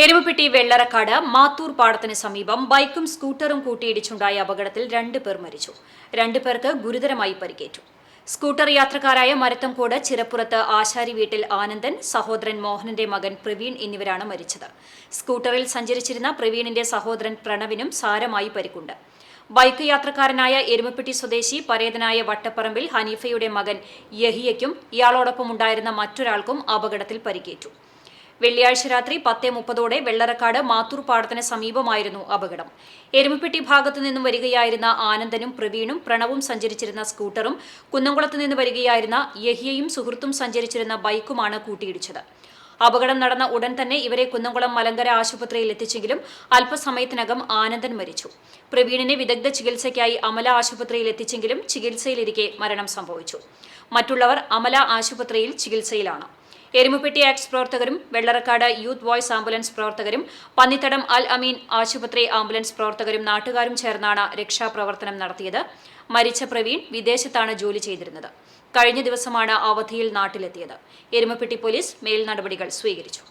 എരുമപ്പെട്ടി വെള്ളറക്കാട് മാത്തൂർ പാടത്തിന് സമീപം ബൈക്കും സ്കൂട്ടറും കൂട്ടിയിടിച്ചുണ്ടായ അപകടത്തിൽ രണ്ട് പേർ മരിച്ചു. രണ്ടു പേർക്ക് ഗുരുതരമായി പരിക്കേറ്റു. സ്കൂട്ടർ യാത്രക്കാരായ മരത്തംകോട് ചിറപ്പുറത്ത് ആശാരി വീട്ടിൽ ആനന്ദൻ സഹോദരൻ മോഹനന്റെ മകൻ പ്രവീൺ എന്നിവരാണ് മരിച്ചത്. സ്കൂട്ടറിൽ സഞ്ചരിച്ചിരുന്ന പ്രവീണിന്റെ സഹോദരൻ പ്രണവിനും സാരമായി പരിക്കുണ്ട്. ബൈക്ക് യാത്രക്കാരനായ എരുമപ്പെട്ടി സ്വദേശി പരേതനായ വട്ടപ്പറമ്പിൽ ഹനീഫയുടെ മകൻ യഹിയയ്ക്കും ഇയാളോടൊപ്പം ഉണ്ടായിരുന്ന മറ്റൊരാൾക്കും അപകടത്തിൽ പരിക്കേറ്റു. വെള്ളിയാഴ്ച രാത്രി പത്തേ മുപ്പതോടെ വെള്ളറക്കാട് മാത്തൂർ പാടത്തിന് സമീപമായിരുന്നു അപകടം. എരുമപ്പെട്ടി ഭാഗത്തു നിന്നും വരികയായിരുന്ന ആനന്ദനും പ്രവീണും പ്രണവും സഞ്ചരിച്ചിരുന്ന സ്കൂട്ടറും കുന്നംകുളത്ത് നിന്ന് വരികയായിരുന്ന യഹിയയും സുഹൃത്തും സഞ്ചരിച്ചിരുന്ന ബൈക്കുമാണ് കൂട്ടിയിടിച്ചത്. അപകടം നടന്ന ഉടൻ തന്നെ ഇവരെ കുന്നംകുളം മലങ്കര ആശുപത്രിയിൽ എത്തിച്ചെങ്കിലും അല്പസമയത്തിനകം ആനന്ദൻ മരിച്ചു. പ്രവീണിനെ വിദഗ്ധ ചികിത്സയ്ക്കായി അമല ആശുപത്രിയിൽ എത്തിച്ചെങ്കിലും ചികിത്സയിലിരിക്കെ മരണം സംഭവിച്ചു. മറ്റുള്ളവർ അമല ആശുപത്രിയിൽ ചികിത്സയിലാണ്. എരുമപ്പെട്ടി ആക്സ് പ്രവർത്തകരും വെള്ളറക്കാട് യൂത്ത് വോയ്സ് ആംബുലൻസ് പ്രവർത്തകരും പന്നിത്തടം അൽ അമീൻ ആശുപത്രി ആംബുലൻസ് പ്രവർത്തകരും നാട്ടുകാരും ചേർന്നാണ് രക്ഷാപ്രവർത്തനം നടത്തിയത്. മരിച്ച പ്രവീൺ വിദേശത്താണ് ജോലി ചെയ്തിരുന്നത്. കഴിഞ്ഞ ദിവസമാണ് അവധിയിൽ നാട്ടിലെത്തിയത്. എരുമപ്പെട്ടി പോലീസ് മേൽ നടപടികൾ സ്വീകരിച്ചു.